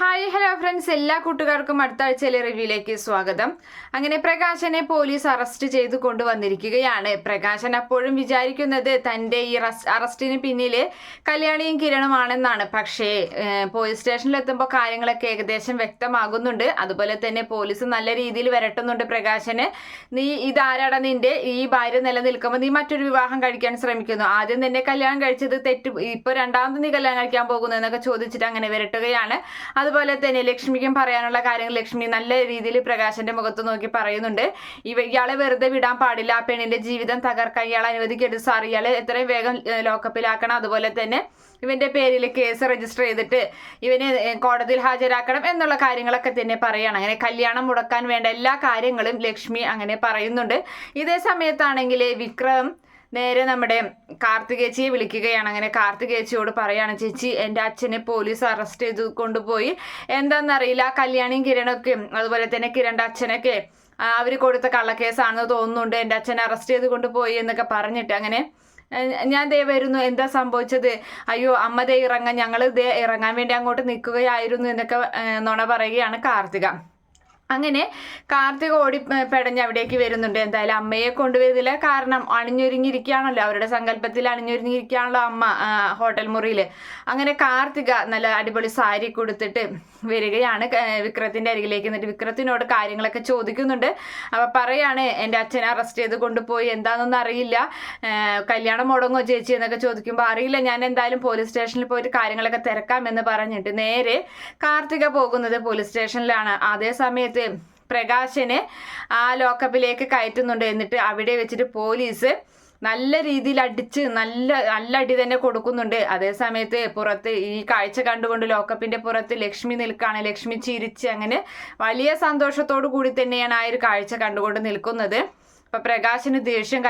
Hi hello friends. എല്ലാ കൂട്ടുകാർക്കും അടുത്ത ആഴ്ചയിലെ റിവ്യൂയിലേക്ക് സ്വാഗതം. അങ്ങനെ പ്രകാശനെ പോലീസ് അറസ്റ്റ് ചെയ്തു കൊണ്ടുവന്നിരിക്കുകയാണ്. പ്രകാശൻ അപ്പോഴും വിചാരിക്കുന്നത് തന്റെ ഈ അറസ്റ്റിന് പിന്നിൽ കല്യാണിയും കിരണുമാണെന്നാണ്. പക്ഷേ പോലീസ് സ്റ്റേഷനിൽ എത്തുമ്പോൾ കാര്യങ്ങളൊക്കെ ഏകദേശം വ്യക്തമാകുന്നുണ്ട്. അതുപോലെ തന്നെ പോലീസ് നല്ല രീതിയിൽ വരട്ടുന്നുണ്ട് പ്രകാശന്. നീ ഇതാരാടാ നിന്റെ ഈ ഭാര്യ നിലനിൽക്കുമ്പോൾ നീ മറ്റൊരു വിവാഹം കഴിക്കാൻ ശ്രമിക്കുന്നു. ആദ്യം തന്നെ കല്യാണം കഴിച്ചത് തെറ്റ് ഇപ്പോൾ രണ്ടാമത് നീ കല്യാണം കഴിക്കാൻ പോകുന്നു എന്നൊക്കെ ചോദിച്ചിട്ട് അങ്ങനെ വരട്ടുകയാണ്. അതുപോലെ തന്നെ ലക്ഷ്മിക്കും പറയാനുള്ള കാര്യങ്ങൾ ലക്ഷ്മി നല്ല രീതിയിൽ പ്രകാശന്റെ മുഖത്ത് നോക്കി പറയുന്നുണ്ട്. ഇവ ഇയാളെ വെറുതെ വിടാൻ പാടില്ല. ആ പെണ്ണിന്റെ ജീവിതം തകർക്കാൻ ഇയാൾ അനുവദിക്കരുത് സാർ. ഇയാളെ എത്രയും വേഗം ലോക്കപ്പിലാക്കണം. അതുപോലെ തന്നെ ഇവന്റെ പേരിൽ കേസ് രജിസ്റ്റർ ചെയ്തിട്ട് ഇവനെ കോടതിയിൽ ഹാജരാക്കണം എന്നുള്ള കാര്യങ്ങളൊക്കെ തന്നെ പറയാണ്. അങ്ങനെ കല്യാണം മുടക്കാൻ വേണ്ട എല്ലാ കാര്യങ്ങളും ലക്ഷ്മി അങ്ങനെ പറയുന്നുണ്ട്. ഇതേ സമയത്താണെങ്കിൽ വിക്രം നേരെ നമ്മുടെ കാർത്തികേച്ചിയെ വിളിക്കുകയാണ്. അങ്ങനെ കാർത്തികേച്ചിയോട് പറയാണ് ചേച്ചി എന്റെ അച്ഛനെ പോലീസ് അറസ്റ്റ് ചെയ്ത് കൊണ്ടുപോയി. എന്താണെന്നറിയില്ല കല്യാണിയും കിരണൊക്കെ അതുപോലെ തന്നെ കിരണ്ട അച്ഛനൊക്കെ അവർ കൊടുത്ത കള്ളക്കേസാണെന്ന് തോന്നുന്നുണ്ട്. എന്റെ അച്ഛനെ അറസ്റ്റ് ചെയ്ത് കൊണ്ടുപോയി എന്നൊക്കെ പറഞ്ഞിട്ട് അങ്ങനെ ഞാൻ ദേ വരുന്നു. എന്താ സംഭവിച്ചത്? അയ്യോ അമ്മ ദേ ഇറങ്ങാൻ ഞങ്ങൾ ദേ ഇറങ്ങാൻ വേണ്ടി അങ്ങോട്ട് നിൽക്കുകയായിരുന്നു എന്നൊക്കെ നുണ പറയുകയാണ് കാർത്തിക. അങ്ങനെ കാർത്തിക ഓടി പെടഞ്ഞ് അവിടേക്ക് വരുന്നുണ്ട്. എന്തായാലും അമ്മയെ കൊണ്ടുവരുന്നില്ല കാരണം അണിഞ്ഞൊരുങ്ങിയിരിക്കുകയാണല്ലോ. അവരുടെ സങ്കല്പത്തിൽ അണിഞ്ഞൊരുങ്ങിയിരിക്കുകയാണല്ലോ അമ്മ ഹോട്ടൽ മുറിയിൽ അങ്ങനെ കാർത്തിക നല്ല അടിപൊളി സാരി കൊടുത്തിട്ട് വരികയാണ്. വിക്രത്തിന്റെ അരികിലേക്ക് എന്നിട്ട് വിക്രത്തിനോട് കാര്യങ്ങളൊക്കെ ചോദിക്കുന്നുണ്ട്. അപ്പൊ പറയാണ് എന്റെ അച്ഛനെ അറസ്റ്റ് ചെയ്ത് കൊണ്ടുപോയി. എന്താണെന്നൊന്നും അറിയില്ല. കല്യാണം മുടങ്ങോ ചേച്ചി? എന്നൊക്കെ ചോദിക്കുമ്പോൾ അറിയില്ല. ഞാൻ എന്തായാലും പോലീസ് സ്റ്റേഷനിൽ പോയിട്ട് കാര്യങ്ങളൊക്കെ തിരക്കാമെന്ന് പറഞ്ഞിട്ട് നേരെ കാർത്തിക പോകുന്നത് പോലീസ് സ്റ്റേഷനിലാണ്. അതേ സമയത്ത് പ്രകാശനെ ആ ലോക്കപ്പിലേക്ക് കയറ്റുന്നുണ്ട്. എന്നിട്ട് അവിടെ വെച്ചിട്ട് പോലീസ് നല്ല രീതിയിൽ അടിച്ച് നല്ല നല്ല അടി തന്നെ കൊടുക്കുന്നുണ്ട്. അതേ സമയത്ത് പുറത്ത് ഈ കാഴ്ച കണ്ടുകൊണ്ട് ലോക്കപ്പിന്റെ പുറത്ത് ലക്ഷ്മി നിൽക്കുകയാണ് ലക്ഷ്മി ചിരിച്ച് അങ്ങനെ വലിയ സന്തോഷത്തോടു കൂടി തന്നെയാണ് ആ ഒരു കാഴ്ച കണ്ടുകൊണ്ട് നിൽക്കുന്നത്. അപ്പൊ പ്രകാശിന് ദേഷ്യം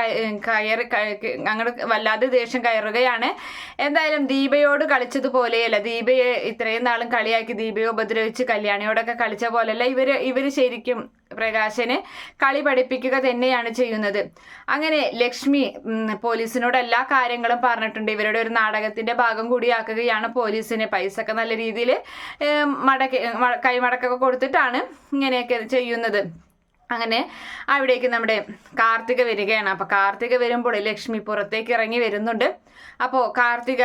കയറി കയ- അങ്ങോട്ട് വല്ലാതെ ദേഷ്യം കയറുകയാണ്. എന്തായാലും ദീപയോട് കളിച്ചതുപോലെയല്ല ദീപയെ ഇത്രയും നാളും കളിയാക്കി ദീപയെ ഉപദ്രവിച്ച് കല്യാണിയോടൊക്കെ കളിച്ച പോലെയല്ല ഇവർ ഇവർ ശരിക്കും പ്രകാശന് കളി പഠിപ്പിക്കുക തന്നെയാണ് ചെയ്യുന്നത്. അങ്ങനെ ലക്ഷ്മി പോലീസിനോട് എല്ലാ കാര്യങ്ങളും പറഞ്ഞിട്ടുണ്ട്. ഇവരുടെ ഒരു നാടകത്തിന്റെ ഭാഗം കൂടിയാക്കുകയാണ് പോലീസിന്. പൈസ ഒക്കെ നല്ല രീതിയിൽ മടക്കി കൈമടക്കൊക്കെ കൊടുത്തിട്ടാണ് ഇങ്ങനെയൊക്കെ ചെയ്യുന്നത്. അങ്ങനെ അവിടേക്ക് നമ്മുടെ കാർത്തിക വരികയാണ്. അപ്പോൾ കാർത്തിക വരുമ്പോൾ ലക്ഷ്മി പുറത്തേക്ക് ഇറങ്ങി വരുന്നുണ്ട്. അപ്പോൾ കാർത്തിക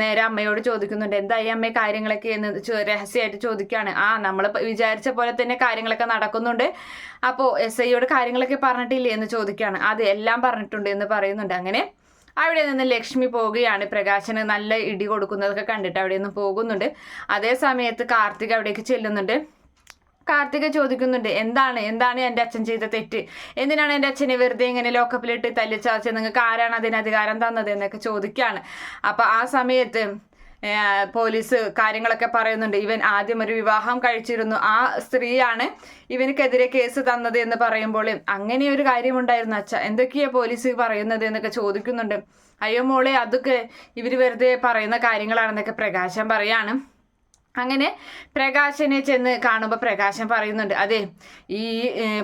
നേരെ അമ്മയോട് ചോദിക്കുന്നുണ്ട് എന്തായി അമ്മ കാര്യങ്ങളൊക്കെ? എന്ന് രഹസ്യമായിട്ട് ചോദിക്കുകയാണ്. ആ നമ്മൾ വിചാരിച്ച പോലെ തന്നെ കാര്യങ്ങളൊക്കെ നടക്കുന്നുണ്ട്. അപ്പോൾ എസ് ഐയോട് കാര്യങ്ങളൊക്കെ പറഞ്ഞിട്ടില്ലേ? എന്ന് ചോദിക്കുകയാണ്. അത് എല്ലാം പറഞ്ഞിട്ടുണ്ട് എന്ന് പറയുന്നുണ്ട്. അങ്ങനെ അവിടെ നിന്ന് ലക്ഷ്മി പോവുകയാണ്. പ്രകാശന് നല്ല ഇടി കൊടുക്കുന്നതൊക്കെ കണ്ടിട്ട് അവിടെ നിന്ന് പോകുന്നുണ്ട്. അതേ സമയത്ത് കാർത്തിക അവിടേക്ക് ചെല്ലുന്നുണ്ട്. കാർത്തിക ചോദിക്കുന്നുണ്ട് എന്താണ്? എന്താണ് എന്റെ അച്ഛൻ ചെയ്ത തെറ്റ്? എന്തിനാണ് എന്റെ അച്ഛനെ വെറുതെ ഇങ്ങനെ ലോക്കപ്പിലിട്ട് തല്ലിച്ചാച്ച് നിങ്ങൾക്ക് ആരാണ് അതിന് അധികാരം തന്നത്? എന്നൊക്കെ ചോദിക്കുകയാണ് അപ്പോൾ ആ സമയത്ത് പോലീസ് കാര്യങ്ങളൊക്കെ പറയുന്നുണ്ട്. ഇവൻ ആദ്യം ഒരു വിവാഹം കഴിച്ചിരുന്നു. ആ സ്ത്രീയാണ് ഇവനക്കെതിരെ കേസ് തന്നത് എന്ന് പറയുമ്പോൾ അങ്ങനെ ഒരു കാര്യമുണ്ടായിരുന്നു അച്ഛ. എന്തൊക്കെയാ പോലീസ് പറയുന്നത് എന്നൊക്കെ ചോദിക്കുന്നുണ്ട്. അയ്യോ മോളെ അതൊക്കെ ഇവർ വെറുതെ പറയുന്ന കാര്യങ്ങളാണെന്നൊക്കെ പ്രകാശം പറയാണ്. അങ്ങനെ പ്രകാശനെ ചെന്ന് കാണുമ്പോൾ പ്രകാശൻ പറയുന്നുണ്ട് അതെ ഈ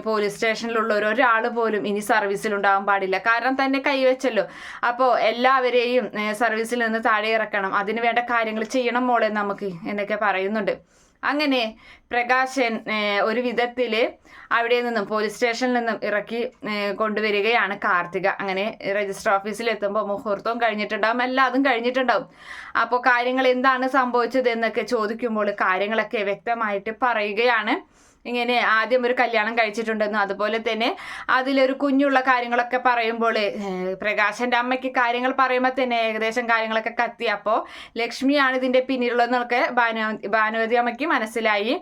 പോലീസ് സ്റ്റേഷനിലുള്ള ഒരാൾ പോലും ഇനി സർവീസിൽ ഉണ്ടാവാൻ പാടില്ല. കാരണം തന്നെ കൈവച്ചല്ലോ അപ്പോൾ എല്ലാവരെയും സർവീസിൽ നിന്ന് താഴെ ഇറക്കണം. അതിന് വേണ്ട കാര്യങ്ങൾ ചെയ്യണം മോളെ നമുക്ക് എന്നൊക്കെ പറയുന്നുണ്ട്. അങ്ങനെ പ്രകാശൻ ഒരു വിധത്തിൽ അവിടെ നിന്നും പോലീസ് സ്റ്റേഷനിൽ നിന്നും ഇറക്കി കൊണ്ടുവരികയാണ് കാർത്തിക. അങ്ങനെ രജിസ്റ്റർ ഓഫീസിൽ എത്തുമ്പോൾ മുഹൂർത്തവും കഴിഞ്ഞിട്ടുണ്ടാവും എല്ലാതും കഴിഞ്ഞിട്ടുണ്ടാവും. അപ്പോൾ കാര്യങ്ങൾ എന്താണ് സംഭവിച്ചത് എന്നൊക്കെ ചോദിക്കുമ്പോൾ കാര്യങ്ങളൊക്കെ വ്യക്തമായിട്ട് പറയുകയാണ്. ഇങ്ങനെ ആദ്യം ഒരു കല്യാണം കഴിച്ചിട്ടുണ്ടെന്നും അതുപോലെ തന്നെ അതിലൊരു കുഞ്ഞുള്ള കാര്യങ്ങളൊക്കെ പറയുമ്പോൾ പ്രകാശന്റെ അമ്മയ്ക്ക് കാര്യങ്ങൾ പറയുമ്പോൾ തന്നെ ഏകദേശം കാര്യങ്ങളൊക്കെ കത്തി. അപ്പോൾ ലക്ഷ്മിയാണ് ഇതിന്റെ പിന്നിലുള്ളതെന്നൊക്കെ ഭാനു ഭാനുവതി അമ്മയ്ക്ക് മനസ്സിലായി.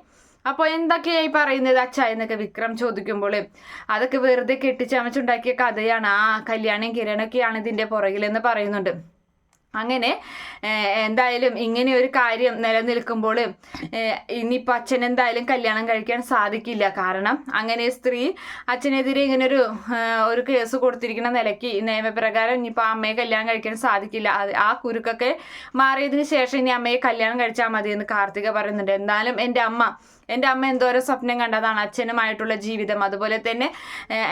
അപ്പോൾ എന്തൊക്കെയായി പറയുന്നത് അച്ഛ എന്നൊക്കെ വിക്രം ചോദിക്കുമ്പോൾ അതൊക്കെ വെറുതെ കെട്ടിച്ചമച്ചുണ്ടാക്കിയ കഥയാണ്. ആ കല്യാണം കിരണൊക്കെയാണ് ഇതിന്റെ പുറകിലെന്ന് പറയുന്നുണ്ട്. അങ്ങനെ എന്തായാലും ഇങ്ങനെ ഒരു കാര്യം നിലനിൽക്കുമ്പോൾ ഇനിയിപ്പോൾ അച്ഛൻ എന്തായാലും കല്യാണം കഴിക്കാൻ സാധിക്കില്ല. കാരണം അങ്ങനെ സ്ത്രീ അച്ഛനെതിരെ ഇങ്ങനെ ഒരു ഒരു കേസ് കൊടുത്തിരിക്കുന്ന നിലയ്ക്ക് നിയമപ്രകാരം ഇനിയിപ്പോൾ അമ്മയെ കല്യാണം കഴിക്കാൻ സാധിക്കില്ല. ആ കുരുക്കൊക്കെ മാറിയതിന് ശേഷം ഇനി അമ്മയെ കല്യാണം കഴിച്ചാൽ മതി എന്ന് കാർത്തിക പറയുന്നുണ്ട്. എന്നാലും എന്റെ അമ്മ എന്റെ അമ്മ എന്തോരോ സ്വപ്നം കണ്ടതാണ് അച്ഛനുമായിട്ടുള്ള ജീവിതം. അതുപോലെ തന്നെ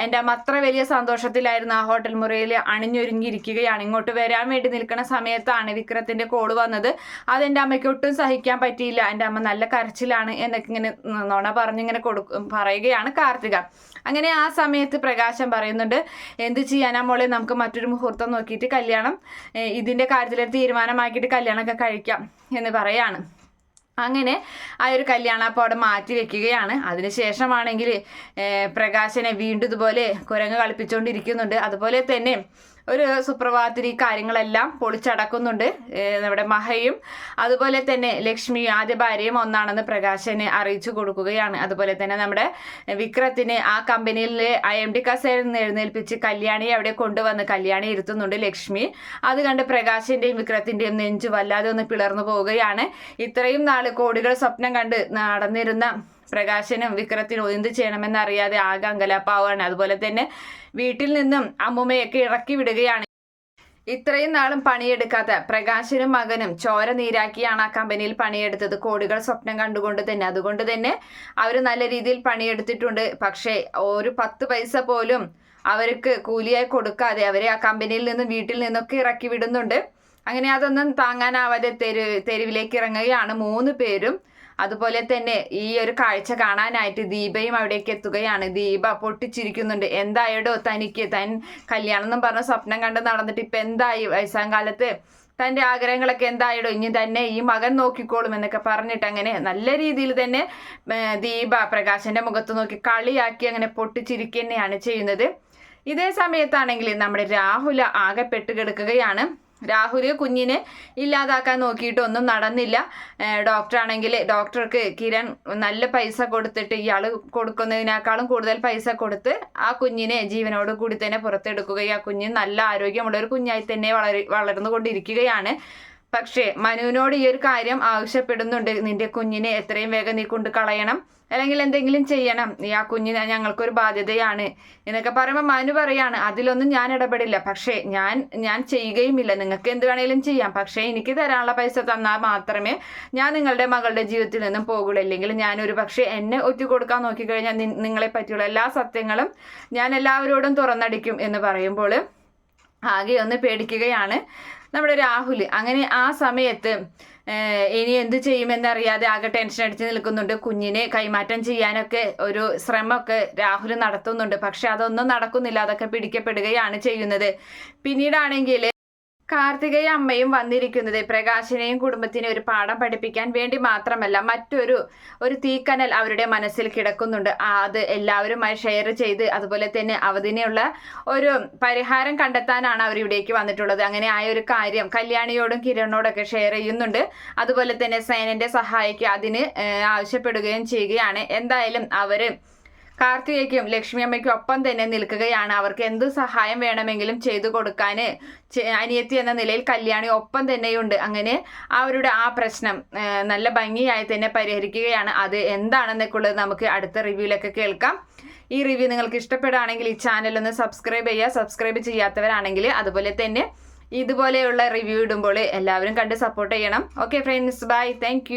എന്റെ അമ്മ അത്ര വലിയ സന്തോഷത്തിലായിരുന്നു ആ ഹോട്ടൽ മുറിയിൽ അണിഞ്ഞൊരുങ്ങിയിരിക്കുകയാണ്. ഇങ്ങോട്ട് വരാൻ വേണ്ടി നിൽക്കുന്ന സമയത്താണ് വിക്രത്തിന്റെ കോൾ വന്നത്. അതെന്റെ അമ്മയ്ക്ക് ഒട്ടും സഹിക്കാൻ പറ്റിയില്ല. എന്റെ അമ്മ നല്ല കരച്ചിലാണ് എന്നൊക്കെ ഇങ്ങനെ നോണ പറഞ്ഞിങ്ങനെ കൊടുക്കും പറയുകയാണ് കാർത്തിക. അങ്ങനെ ആ സമയത്ത് പ്രകാശം പറയുന്നുണ്ട് എന്ത് ചെയ്യാനാ മോളെ? നമുക്ക് മറ്റൊരു മുഹൂർത്തം നോക്കിയിട്ട് കല്യാണം ഇതിന്റെ കാര്യത്തിൽ തീരുമാനമാക്കിയിട്ട് കല്യാണമൊക്കെ കഴിക്കാം എന്ന് പറയാണ്. അങ്ങനെ ആ ഒരു കല്യാണം അപ്പോൾ അവിടെ മാറ്റി വെക്കുകയാണ്. അതിനുശേഷമാണെങ്കിൽ പ്രകാശനെ വീണ്ടും ഇതുപോലെ കുരങ്ങ് കളിപ്പിച്ചുകൊണ്ടിരിക്കുന്നുണ്ട് അതുപോലെ തന്നെ ഒരു സുപ്രഭാതത്തിൽ ഈ കാര്യങ്ങളെല്ലാം പൊളിച്ചടക്കുന്നുണ്ട്. നമ്മുടെ മഹയും അതുപോലെ തന്നെ ലക്ഷ്മി ആദ്യ ഭാര്യയും ഒന്നാണെന്ന് പ്രകാശനെ അറിയിച്ചു കൊടുക്കുകയാണ്. അതുപോലെ തന്നെ നമ്മുടെ വിക്രത്തിന് ആ കമ്പനിയിലെ ഐ എം ഡി കസേരയിൽ നിന്ന് എഴുന്നേൽപ്പിച്ച് കല്യാണിയെ അവിടെ കൊണ്ടുവന്ന് കല്യാണി ഇരുത്തുന്നുണ്ട് ലക്ഷ്മി. അത് കണ്ട് പ്രകാശിന്റെയും വിക്രത്തിന്റെയും നെഞ്ചു വല്ലാതെ ഒന്ന് പിളർന്നു പോവുകയാണ്. ഇത്രയും നാൾ കോടികൾ സ്വപ്നം കണ്ട് നടന്നിരുന്ന പ്രകാശനും വിക്രത്തിനും എന്ത് ചെയ്യണമെന്ന് അറിയാതെ ആകെ അങ്കലാപ്പാവാണ്. അതുപോലെ തന്നെ വീട്ടിൽ നിന്നും അമ്മുമ്മയൊക്കെ ഇറക്കി വിടുകയാണ്. ഇത്രയും നാളും പണിയെടുക്കാത്ത പ്രകാശനും മകനും ചോര നീരാക്കിയാണ് ആ കമ്പനിയിൽ പണിയെടുത്തത്. കോടികൾ സ്വപ്നം കണ്ടുകൊണ്ട് തന്നെ. അതുകൊണ്ട് തന്നെ അവർ നല്ല രീതിയിൽ പണിയെടുത്തിട്ടുണ്ട്. പക്ഷേ ഒരു പത്ത് പൈസ പോലും അവർക്ക് കൂലിയായി കൊടുക്കാതെ അവരെ ആ കമ്പനിയിൽ നിന്നും വീട്ടിൽ നിന്നൊക്കെ ഇറക്കി വിടുന്നുണ്ട്. അങ്ങനെ അതൊന്നും താങ്ങാനാവാതെ തെരു തെരുവിലേക്ക് ഇറങ്ങുകയാണ് മൂന്ന് പേരും. അതുപോലെ തന്നെ ഈ ഒരു കാഴ്ച കാണാനായിട്ട് ദീപയും അവിടേക്ക് എത്തുകയാണ്. ദീപ പൊട്ടിച്ചിരിക്കുന്നുണ്ട്. എന്തായടോ തനിക്ക്? തൻ കല്യാണം എന്നും പറഞ്ഞ സ്വപ്നം കണ്ട് നടന്നിട്ട് ഇപ്പൊ എന്തായി വയസ്സാം കാലത്ത്? തന്റെ ആഗ്രഹങ്ങളൊക്കെ എന്തായിടോ? ഇനി തന്നെ ഈ മകൻ നോക്കിക്കോളും എന്നൊക്കെ പറഞ്ഞിട്ട് അങ്ങനെ നല്ല രീതിയിൽ തന്നെ ദീപ പ്രകാശന്റെ മുഖത്ത് നോക്കി കളിയാക്കി അങ്ങനെ പൊട്ടിച്ചിരിക്കുക തന്നെയാണ് ചെയ്യുന്നത്. ഇതേ സമയത്താണെങ്കിൽ നമ്മുടെ രാഹുല ആകെ പെട്ടുകിടക്കുകയാണ്. രാഹുൽ കുഞ്ഞിനെ ഇല്ലാതാക്കാൻ നോക്കിയിട്ടൊന്നും നടന്നില്ല. ഡോക്ടർ ആണെങ്കിൽ ഡോക്ടർക്ക് കിരൺ നല്ല പൈസ കൊടുത്തിട്ട് ഇയാൾ കൊടുക്കുന്നതിനേക്കാളും കൂടുതൽ പൈസ കൊടുത്ത് ആ കുഞ്ഞിനെ ജീവനോട് കൂടി തന്നെ പുറത്തെടുക്കുകയും ആ കുഞ്ഞ് നല്ല ആരോഗ്യമുള്ള ഒരു കുഞ്ഞായി തന്നെ വളർ വളർന്നുകൊണ്ടിരിക്കുകയാണ്. പക്ഷേ മനുവിനോട് ഈ ഒരു കാര്യം ആവശ്യപ്പെടുന്നുണ്ട്. നിന്റെ കുഞ്ഞിനെ എത്രയും വേഗം നീ കൊണ്ട് കളയണം. അല്ലെങ്കിൽ എന്തെങ്കിലും ചെയ്യണം. നീ ആ കുഞ്ഞിന് ഞങ്ങൾക്കൊരു ബാധ്യതയാണ്. എന്നൊക്കെ പറയുമ്പോൾ മനു പറയാണ് അതിലൊന്നും ഞാൻ ഇടപെടില്ല. പക്ഷേ ഞാൻ ഞാൻ ചെയ്യുകയുമില്ല. നിങ്ങൾക്ക് എന്ത് വേണേലും ചെയ്യാം. പക്ഷേ എനിക്ക് തരാനുള്ള പൈസ തന്നാൽ മാത്രമേ ഞാൻ നിങ്ങളുടെ മകളുടെ ജീവിതത്തിൽ നിന്നും പോകുള്ളൂ അല്ലെങ്കിൽ ഞാൻ പക്ഷേ എന്നെ ഒറ്റ കൊടുക്കാൻ നോക്കിക്കഴിഞ്ഞാൽ നിങ്ങളെ പറ്റിയുള്ള എല്ലാ സത്യങ്ങളും ഞാൻ എല്ലാവരോടും തുറന്നടിക്കും എന്ന് പറയുമ്പോൾ ആകെ ഒന്ന് പേടിക്കുകയാണ്. നമ്മുടെ രാഹുൽ. അങ്ങനെ ആ സമയത്ത് ഇനി എന്ത് ചെയ്യുമെന്നറിയാതെ ആകെ ടെൻഷൻ അടിച്ച് നിൽക്കുന്നുണ്ട്. കുഞ്ഞിനെ കൈമാറ്റം ചെയ്യാനൊക്കെ ഒരു ശ്രമമൊക്കെ രാഹുൽ നടത്തുന്നുണ്ട്. പക്ഷെ അതൊന്നും നടക്കുന്നില്ല. അതൊക്കെ പിടിക്കപ്പെടുകയാണ് ചെയ്യുന്നത്. പിന്നീടാണെങ്കിൽ കാർത്തികയും അമ്മയും വന്നിരിക്കുന്നത്. പ്രകാശിനെയും കുടുംബത്തിനെ ഒരു പാഠം പഠിപ്പിക്കാൻ വേണ്ടി മാത്രമല്ല മറ്റൊരു ഒരു തീക്കനൽ അവരുടെ മനസ്സിൽ കിടക്കുന്നുണ്ട്. അത് എല്ലാവരുമായി ഷെയർ ചെയ്ത് അതുപോലെ തന്നെ അതിനുള്ള ഒരു പരിഹാരം കണ്ടെത്താനാണ് അവർ ഇവിടേക്ക് വന്നിട്ടുള്ളത്. അങ്ങനെ ആയ ഒരു കാര്യം കല്യാണിയോടും കിരണോടൊക്കെ ഷെയർ ചെയ്യുന്നുണ്ട്. അതുപോലെ തന്നെ സേനന്റെ സഹായിക്ക് അതിന് ആവശ്യപ്പെടുകയും ചെയ്യുകയാണ്. എന്തായാലും അവർ കാർത്തികയ്ക്കും ലക്ഷ്മിയമ്മയ്ക്കും ഒപ്പം തന്നെ നിൽക്കുകയാണ്. അവർക്ക് എന്ത് സഹായം വേണമെങ്കിലും ചെയ്തു കൊടുക്കാൻ അനിയത്തി എന്ന നിലയിൽ കല്യാണി ഒപ്പം തന്നെയുണ്ട്. അങ്ങനെ അവരുടെ ആ പ്രശ്നം നല്ല ഭംഗിയായി തന്നെ പരിഹരിക്കുകയാണ്. അത് എന്താണെന്നൊക്കെ ഉള്ളത് നമുക്ക് അടുത്ത റിവ്യൂലൊക്കെ കേൾക്കാം. ഈ റിവ്യൂ നിങ്ങൾക്ക് ഇഷ്ടപ്പെടുകയാണെങ്കിൽ ഈ ചാനൽ ഒന്ന് സബ്സ്ക്രൈബ് ചെയ്യുക. സബ്സ്ക്രൈബ് ചെയ്യാത്തവരാണെങ്കിൽ അതുപോലെ തന്നെ ഇതുപോലെയുള്ള റിവ്യൂ ഇടുമ്പോൾ എല്ലാവരും കണ്ട് സപ്പോർട്ട് ചെയ്യണം. Okay friends. ബൈ. താങ്ക്